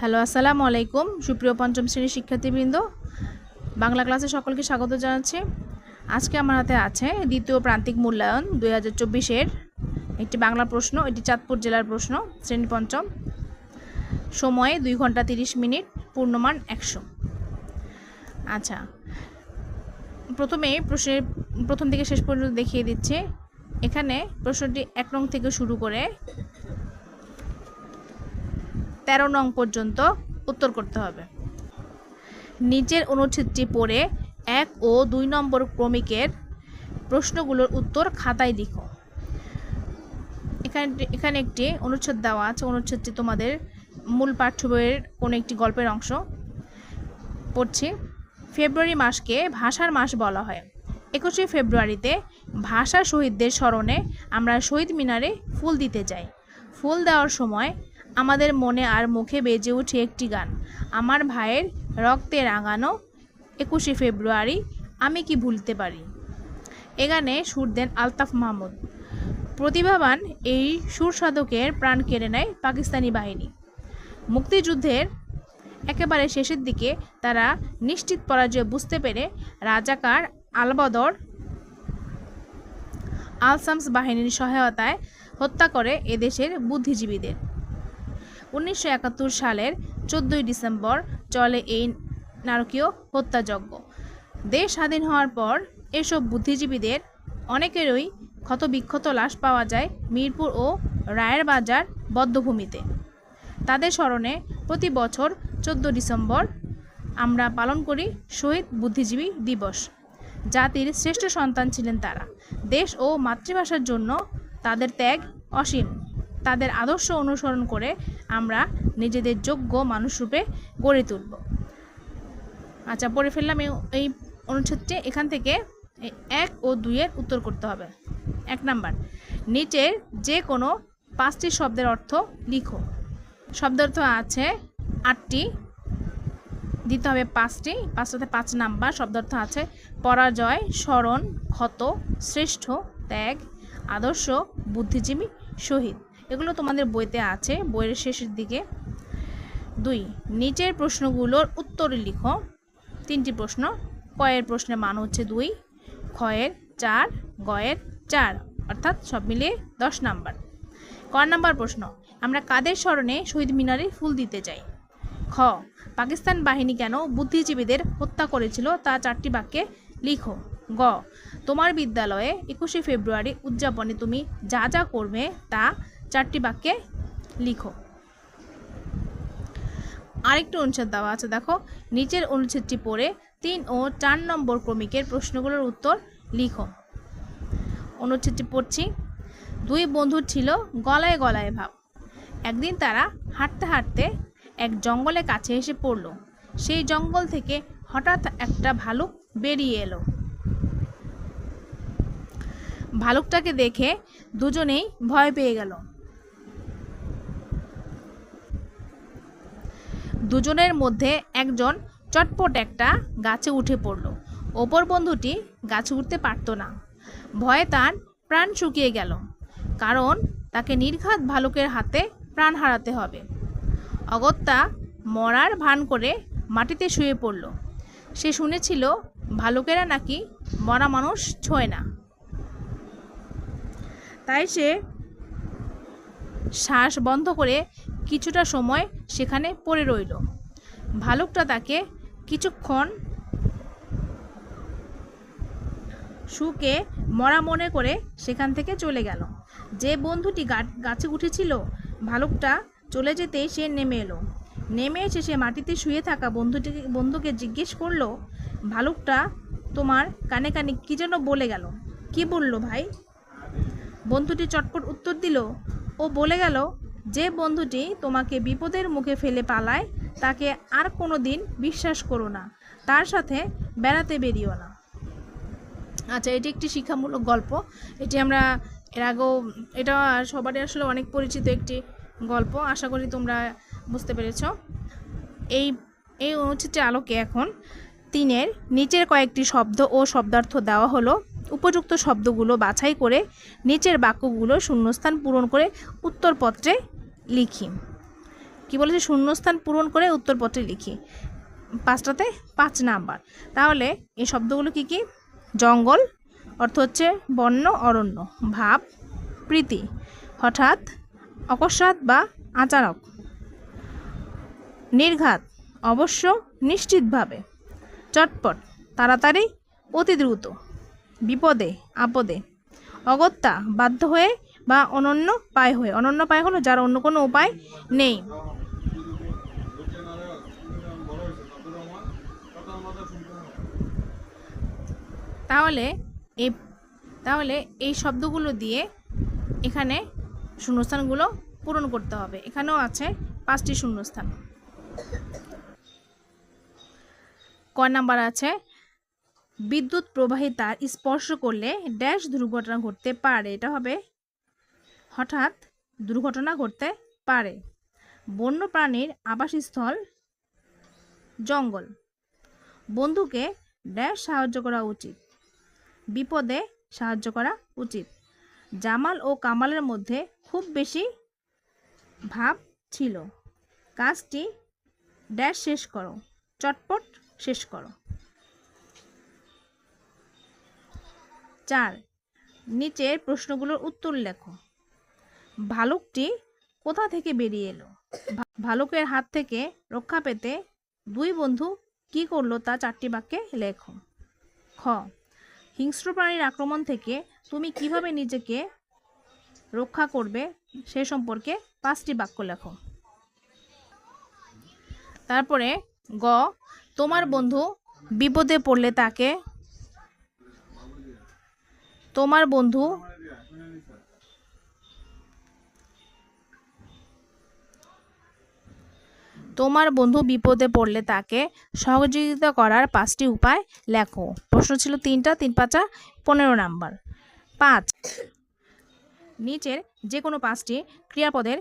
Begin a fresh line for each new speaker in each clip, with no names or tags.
Hello, আসসালামু আলাইকুম। সুপ্রিয় পঞ্চম শ্রেণির শিক্ষার্থীবৃন্দ, বাংলা ক্লাসে সকলকে স্বাগত জানাচ্ছি। আজকে আমার হাতে আছে দ্বিতীয় প্রান্তিক মূল্যায়ন দুই হাজার চব্বিশের একটি বাংলা প্রশ্ন, এটি চাঁদপুর জেলার প্রশ্ন, শ্রেণি পঞ্চম। সময়ে দুই ঘণ্টা তিরিশ মিনিট, পূর্ণমান একশো। আচ্ছা প্রথমে প্রশ্নের প্রথম থেকে শেষ পর্যন্ত দেখিয়ে দিচ্ছে। এখানে প্রশ্নটি এক নং থেকে শুরু করে তেরো নং পর্যন্ত উত্তর করতে হবে। নিচের অনুচ্ছেদটি পড়ে এক ও দুই নম্বর ক্রমিকের প্রশ্নগুলোর উত্তর খাতায় লিখো। এখানে এখানে একটি অনুচ্ছেদ দেওয়া আছে। অনুচ্ছেদটি তোমাদের মূল পাঠ্য বইয়ের কোনো একটি গল্পের অংশ। পড়ছি, ফেব্রুয়ারি মাসকে ভাষার মাস বলা হয়। একুশে ফেব্রুয়ারিতে ভাষা শহীদদের স্মরণে আমরা শহীদ মিনারে ফুল দিতে যাই। ফুল দেওয়ার সময় আমাদের মনে আর মুখে বেজে ওঠে একটি গান। আমার ভাইয়ের রক্তে রাঙানো একুশে ফেব্রুয়ারি, আমি কি ভুলতে পারি? এ গানে সুর দেন আলতাফ মাহমুদ। প্রতিভাবান এই সুর সাধকের প্রাণ কেড়ে নেয় পাকিস্তানি বাহিনী। মুক্তিযুদ্ধের একেবারে শেষের দিকে তারা নিশ্চিত পরাজয় বুঝতে পেরে রাজাকার আলবদর আলসামস বাহিনীর সহায়তায় হত্যা করে এদেশের বুদ্ধিজীবীদের। উনিশশো একাত্তর সালের চোদ্দোই ডিসেম্বর চলে এই নারকীয় হত্যাযজ্ঞ। দেশ স্বাধীন হওয়ার পর এসব বুদ্ধিজীবীদের অনেকেরই ক্ষতবিক্ষত লাশ পাওয়া যায় মিরপুর ও রায়ের বাজার বদ্ধভূমিতে। তাদের স্মরণে প্রতি বছর চোদ্দ ডিসেম্বর আমরা পালন করি শহীদ বুদ্ধিজীবী দিবস। জাতির শ্রেষ্ঠ সন্তান ছিলেন তারা। দেশ ও মাতৃভাষার জন্য তাদের ত্যাগ অসীম। তাদের আদর্শ অনুসরণ করে আমরা নিজেদের যোগ্য মানুষরূপে গড়ে তুলব। আচ্ছা পড়ে ফেললাম এই অনুচ্ছেদটি। এখান থেকে এক ও দুইয়ের উত্তর করতে হবে। এক নাম্বার, নিচের যে কোনো পাঁচটি শব্দের অর্থ লিখো। শব্দ অর্থ আছে আটটি, দিতে হবে পাঁচটি। পাঁচটাতে পাঁচ নাম্বার শব্দার্থ আছে পরাজয়, স্মরণ, ক্ষত, শ্রেষ্ঠ, ত্যাগ, আদর্শ, বুদ্ধিজীবী, শহীদ। এগুলো তোমাদের বইতে আছে, বইয়ের শেষের দিকে। দুই, নিচের প্রশ্নগুলোর উত্তর লিখো। তিনটি প্রশ্ন, কয়ের প্রশ্নের মান হচ্ছে দুই, ক্ষয়ের চার, গয়ের চার, অর্থাৎ সব মিলিয়ে দশ নাম্বার। ক নাম্বার প্রশ্ন, আমরা কাদের স্মরণে শহীদ মিনারে ফুল দিতে চাই? খ, পাকিস্তান বাহিনী কেন বুদ্ধিজীবীদের হত্যা করেছিল তা চারটি বাক্যে লিখো। গ, তোমার বিদ্যালয়ে একুশে ফেব্রুয়ারি উদযাপনে তুমি যা যা করবে তা চারটি বাক্যে লিখো। আরেকটি অনুচ্ছেদ দেওয়া আছে, দেখো। নিচের অনুচ্ছেদটি পড়ে তিন ও চার নম্বর ক্রমিকের প্রশ্নগুলোর উত্তর লিখো। অনুচ্ছেদটি পড়ছি। দুই বন্ধুর ছিল গলায় গলায় ভাব। একদিন তারা হাঁটতে হাঁটতে এক জঙ্গলে কাছে এসে পড়ল। সেই জঙ্গল থেকে হঠাৎ একটা ভালুক বেরিয়ে এলো। ভালুকটাকে দেখে দুজনেই ভয় পেয়ে গেল। দুজনের মধ্যে একজন চটপট একটা গাছে উঠে পড়ল। ওপর বন্ধুটি গাছে উঠতে পারতো না। ভয়ে তার প্রাণ শুকিয়ে গেল, কারণ তাকে নির্ঘাত ভালুকের হাতে প্রাণ হারাতে হবে। অগত্যা মরার ভান করে মাটিতে শুয়ে পড়ল। সে শুনেছিল, ভালুকেরা নাকি মরা মানুষ ছোঁয় না। তাই সে শ্বাস বন্ধ করে কিছুটা সময় সেখানে পড়ে রইল। ভালুকটা তাকে কিছুক্ষণ শুকে মরা মনে করে সেখান থেকে চলে গেল। যে বন্ধুটি গাছে উঠেছিল, ভালুকটা চলে যেতেই সে নেমে এলো। নেমে এসে সে মাটিতে শুয়ে থাকা বন্ধুটিকে বন্ধুকে জিজ্ঞেস করল, ভালুকটা তোমার কানে কানে কী যেন বলে গেল? কি বলল ভাই? বন্ধুটি চটপট উত্তর দিল, ও বলে গেল যে বন্ধুটি তোমাকে বিপদের মুখে ফেলে পালায়, তাকে আর কোনো দিন বিশ্বাস করো না। তার সাথে বেড়াতে বেরিও না। আচ্ছা এটি একটি শিক্ষামূলক গল্প। এটি আমরা এর আগেও, এটা সবারই আসলে অনেক পরিচিত একটি গল্প, আশা করি তোমরা বুঝতে পেরেছ। এই এই অনুচ্ছেদটির আলোকে এখন তিনের নিচের কয়েকটি শব্দ ও শব্দার্থ দেওয়া হলো। উপযুক্ত শব্দগুলো বাছাই করে নিচের বাক্যগুলো শূন্যস্থান পূরণ করে উত্তরপত্রে লিখি। কি বলেছে শূন্যস্থান পূরণ করে উত্তরপত্রে লিখি। পাঁচটাতে পাঁচ নাম্বার। তাহলে এই শব্দগুলো কি কি? জঙ্গল, অর্থ হচ্ছে বন্য, অরণ্য, ভাব, প্রীতি, হঠাৎ, অকস্মাৎ বা আচানক নির্ঘাত, অবশ্য নিশ্চিতভাবে। চটপট, তাড়াতাড়ি, অতি দ্রুত। বিপদে, আপদে। অগত্যা, বাধ্য হয়ে বা অনন্য পায় হয়ে, অনন্য পায় হলো যার অন্য কোনো উপায় নেই। তাহলে এই তাহলে এই শব্দগুলো দিয়ে এখানে শূন্যস্থানগুলো পূরণ করতে হবে। এখানেও আছে পাঁচটি শূন্যস্থান। ক নাম্বার আছে? বিদ্যুৎ প্রবাহী তার স্পর্শ করলে ড্যাশ দুর্ঘটনা ঘটতে পারে। এটা হবে হঠাৎ দুর্ঘটনা ঘটতে পারে। বন্য প্রাণীর আবাসস্থল জঙ্গল। বন্ধুকে ড্যাশ সাহায্য করা উচিত। বিপদে সাহায্য করা উচিত। জামাল ও কামালের মধ্যে খুব বেশি ভাব ছিল। কাজটি ড্যাশ শেষ করো। চটপট শেষ করো। চার, নিচের প্রশ্নগুলোর উত্তর লেখো। ভালুকটি কোথা থেকে বেরিয়ে এলো? ভালুকের হাত থেকে রক্ষা পেতে দুই বন্ধু কি করল তা চারটি বাক্যে লেখো। খ, হিংস্র প্রাণীর আক্রমণ থেকে তুমি কীভাবে নিজেকে রক্ষা করবে সে সম্পর্কে পাঁচটি বাক্য লেখো। তারপরে গ, তোমার বন্ধু বিপদে পড়লে তাকে, তোমার বন্ধু তোমার বন্ধু বিপদে পড়লে তাকে সহযোগিতা করার পাঁচটি উপায় লেখো। প্রশ্ন ছিল তিনটা, তিন পাঁচা, পনেরো নাম্বার। পাঁচ। নিচের যে কোনো পাঁচটি ক্রিয়াপদের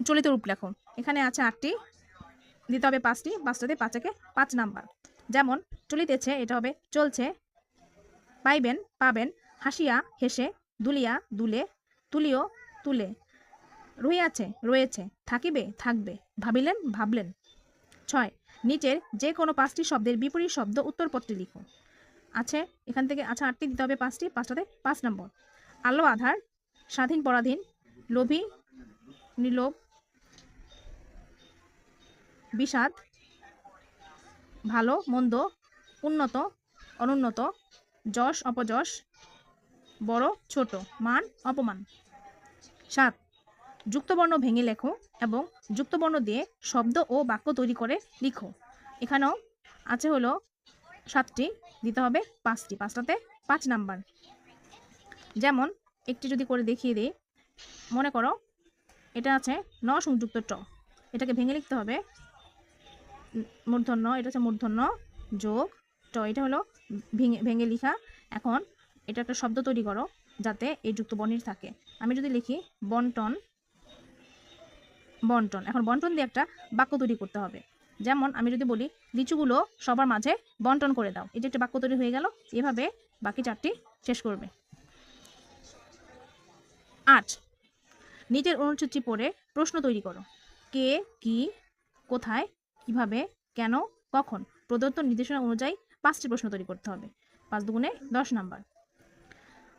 চলিত রূপ লেখো। এখানে আছে আটটি, দিতে হবে পাঁচটি, পাঁচটাতে পাঁচাকে পাঁচ নাম্বার। যেমন, চলিতেছে, এটা হবে চলছে, পাইবেন, পাবেন, হাসিয়া, হেসে, দুলিয়া, দুলে, তুলিও, তুলে। রহিয়াছে রয়েছে, থাকিবে, থাকবে, ভাবিলেন, ভাবলেন। ছয়, নিচের যে কোনো পাঁচটি শব্দের বিপরীত শব্দ উত্তরপত্রে লিখো আছে, এখান থেকে আচ্ছা আটটি দিতে হবে পাঁচটি, পাঁচটাতে পাঁচ নম্বর। আলো, আধার, স্বাধীন, পরাধীন, লোভী, নিলোভ, বিষাদ, ভালো, মন্দ, উন্নত, অনুন্নত, যশ, অপযশ, বড়, ছোট, মান, অপমান। সাত যুক্তবর্ণ ভেঙে লেখো এবং যুক্তবর্ণ দিয়ে শব্দ ও বাক্য তৈরি করে লিখো। এখানেও আছে হলো সাতটি, দিতে হবে পাঁচটি, পাঁচটাতে পাঁচ নাম্বার। যেমন একটি যদি করে দেখিয়ে দিই, মনে করো এটা আছে ন সংযুক্ত ট। এটাকে ভেঙে লিখতে হবে মূর্ধন্য, এটা হচ্ছে মূর্ধন্য যোগ ট, এটা হলো ভেঙে ভেঙে লিখা। এখন এটা একটা শব্দ তৈরি করো যাতে এই যুক্ত বর্ণের থাকে। আমি যদি লিখি বন্টন বন্টন। এখন বন্টন দিয়ে একটা বাক্য তৈরি করতে হবে। যেমন আমি যদি বলি, লিচুগুলো সবার মাঝে বন্টন করে দাও। এই যে একটা বাক্য তৈরি হয়ে গেল, এভাবে বাকি চারটি শেষ করবে। আট। নিজের অনুচ্ছেদটি পড়ে প্রশ্ন তৈরি করো। কে, কি, কোথায়, কীভাবে, কেন, কখন? প্রদত্ত নির্দেশনা অনুযায়ী পাঁচটি প্রশ্ন তৈরি করতে হবে। পাঁচ দুগুণে দশ নাম্বার।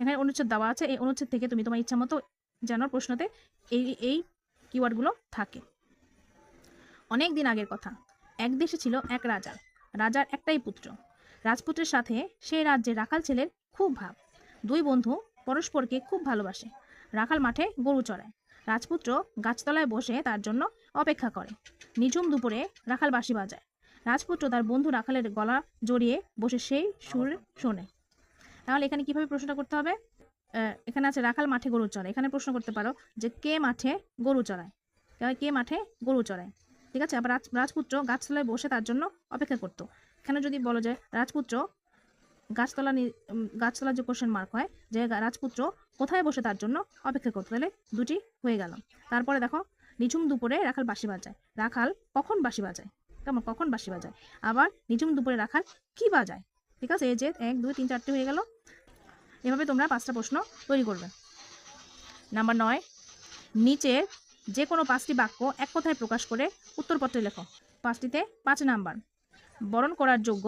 এখানে অনুচ্ছেদ দেওয়া আছে। এই অনুচ্ছেদ থেকে তুমি তোমার ইচ্ছা মতো যেন প্রশ্নতে এই এই কিওয়ার্ডগুলো থাকে। অনেক দিন আগের কথা। এক দেশে ছিল এক রাজা। রাজার একটাই পুত্র। রাজপুত্রের সাথে সেই রাজ্যের রাখাল ছেলের খুব ভাব। দুই বন্ধু পরস্পরকে খুব ভালোবাসে। রাখাল মাঠে গরু চড়ায়। রাজপুত্র গাছতলায় বসে তার জন্য অপেক্ষা করে। নিঝুম দুপুরে রাখাল বাঁশি বাজায়। রাজপুত্র তার বন্ধু রাখালের গলা জড়িয়ে বসে সেই সুর শোনে। তাহলে এখানে কীভাবে প্রশ্নটা করতে হবে? এখানে আছে রাখাল মাঠে গরু চড়ায়। এখানে প্রশ্ন করতে পারো যে কে মাঠে গরু চড়ায়? কে মাঠে গরু চড়ায়? ঠিক আছে? আবার রাজ, রাজপুত্র গাছতলায় বসে তার জন্য অপেক্ষা করতো। এখানে যদি বলো যে রাজপুত্র গাছতলা গাছতলা যে কোশ্চেন মার্ক হয়, যে রাজপুত্র কোথায় বসে তার জন্য অপেক্ষা করতো? তাহলে দুটি হয়ে গেল। তারপরে দেখো, নিঝুম দুপুরে রাখাল বাঁশি বাজায়। রাখাল কখন বাঁশি বাজায়? কেমন? কখন বাঁশি বাজায়? আবার নিঝুম দুপুরে রাখাল কি বাজায়? ঠিক আছে? এই যে এক, দুই, তিন, চারটে হয়ে গেল। এভাবে তোমরা পাঁচটা প্রশ্ন তৈরি করবে। নাম্বার নয় নিচের যে কোনো পাঁচটি বাক্য এক কথায় প্রকাশ করে উত্তরপত্রে লেখো। পাঁচটিতে পাঁচ নাম্বার, বরণ করার যোগ্য,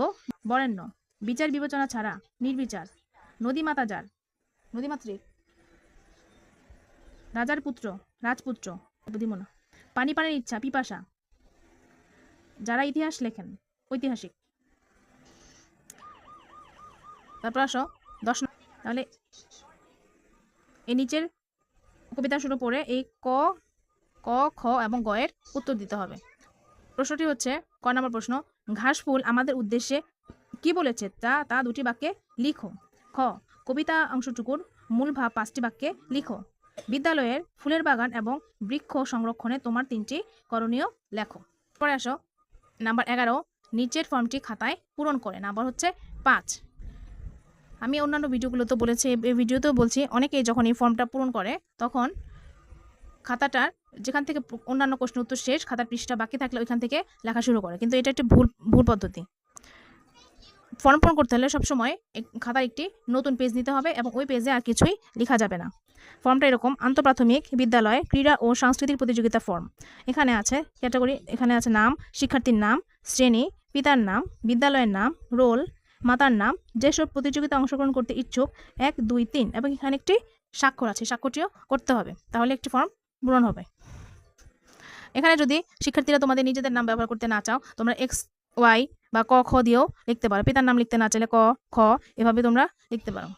বরেণ্য, বিচার বিবেচনা ছাড়া, নির্বিচার, নদীমাতা যার নদীমাতৃক রাজার পুত্র, রাজপুত্র, বুদ্ধিমনা, পানি পানের ইচ্ছা, পিপাসা, যারা ইতিহাস লেখেন, ঐতিহাসিক। তারপর আসো, দশ তাহলে এই নিচের কবিতা শুরু পড়ে এই ক ক, খ এবং গ এর উত্তর দিতে হবে। প্রশ্নটি হচ্ছে, ক নম্বর প্রশ্ন, ঘাস ফুল আমাদের উদ্দেশ্যে কি বলেছে? তা তা দুটি বাক্যে লিখো। খ, কবিতা অংশটুকুর মূল ভাব পাঁচটি বাক্যে লিখো। বিদ্যালয়ের ফুলের বাগান এবং বৃক্ষ সংরক্ষণে তোমার তিনটি করণীয় লেখো। পরে আসো, নাম্বার এগারো, নিচের ফর্মটি খাতায় পূরণ করে। নাম্বার হচ্ছে পাঁচ। আমি অন্যান্য ভিডিওগুলোতে বলেছি এই ভিডিওতেও বলছি, অনেকেই যখন এই ফর্মটা পূরণ করে, তখন খাতাটার যেখান থেকে অন্যান্য প্রশ্ন উত্তর শেষ, খাতার পৃষ্ঠা বাকি থাকলে ওইখান থেকে লেখা শুরু করে। কিন্তু এটা একটি ভুল ভুল পদ্ধতি। ফর্ম পূরণ করতে হলে সবসময় খাতার একটি নতুন পেজ নিতে হবে এবং ওই পেজে আর কিছুই লেখা যাবে না। ফর্মটা এরকম, আন্তঃপ্রাথমিক বিদ্যালয়, ক্রীড়া ও সাংস্কৃতিক প্রতিযোগিতা ফর্ম। এখানে আছে ক্যাটাগরি, এখানে আছে নাম, শিক্ষার্থীর নাম, শ্রেণি, পিতার নাম, বিদ্যালয়ের নাম, রোল মাতার নাম, যেসব প্রতিযোগিতা অংশগ্রহণ করতে ইচ্ছুক, এক, দুই, তিন, এবং এখানে একটি স্বাক্ষর আছে, স্বাক্ষরটিও করতে হবে। তাহলে একটি ফর্ম পূরণ হবে। এখানে যদি শিক্ষার্থীরা তোমাদের নিজেদের নাম ব্যবহার করতে না চাও, তোমরা এক্স ওয়াই বা ক, খ দিয়েও লিখতে পারো। পিতার নাম লিখতে না চাইলে ক, খ, এভাবে তোমরা লিখতে পারো।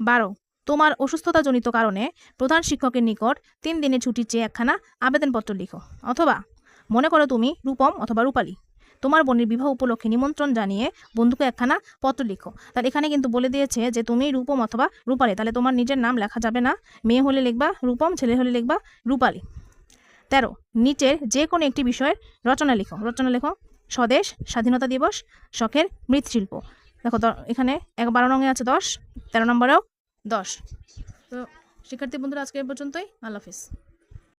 বারো, তোমার অসুস্থতাজনিত কারণে প্রধান শিক্ষকের নিকট তিন দিনের ছুটি চেয়ে একখানা আবেদনপত্র লিখো, অথবা মনে করো তুমি রূপম অথবা রূপালী। তোমার বোনের বিবাহ উপলক্ষে নিমন্ত্রণ জানিয়ে বন্ধুকে একখানা পত্র লিখো। তাহলে এখানে কিন্তু বলে দিয়েছে যে, তুমি রূপম অথবা রূপালী। তাহলে তোমার নিজের নাম লেখা যাবে না। মেয়ে হলে লিখবা রূপম, ছেলে হলে লিখবা রূপালী। তেরো, নিচের যে কোনো একটি বিষয়ের রচনা লিখো। রচনা লেখো, স্বদেশ, স্বাধীনতা দিবস, শখের মৃৎশিল্প। দেখো এখানে এক বারো নঙে আছে দশ, তেরো নম্বরেও দশ। তো, শিক্ষার্থী বন্ধুরা, আজকে পর্যন্তই। আল্লাহ হাফিজ।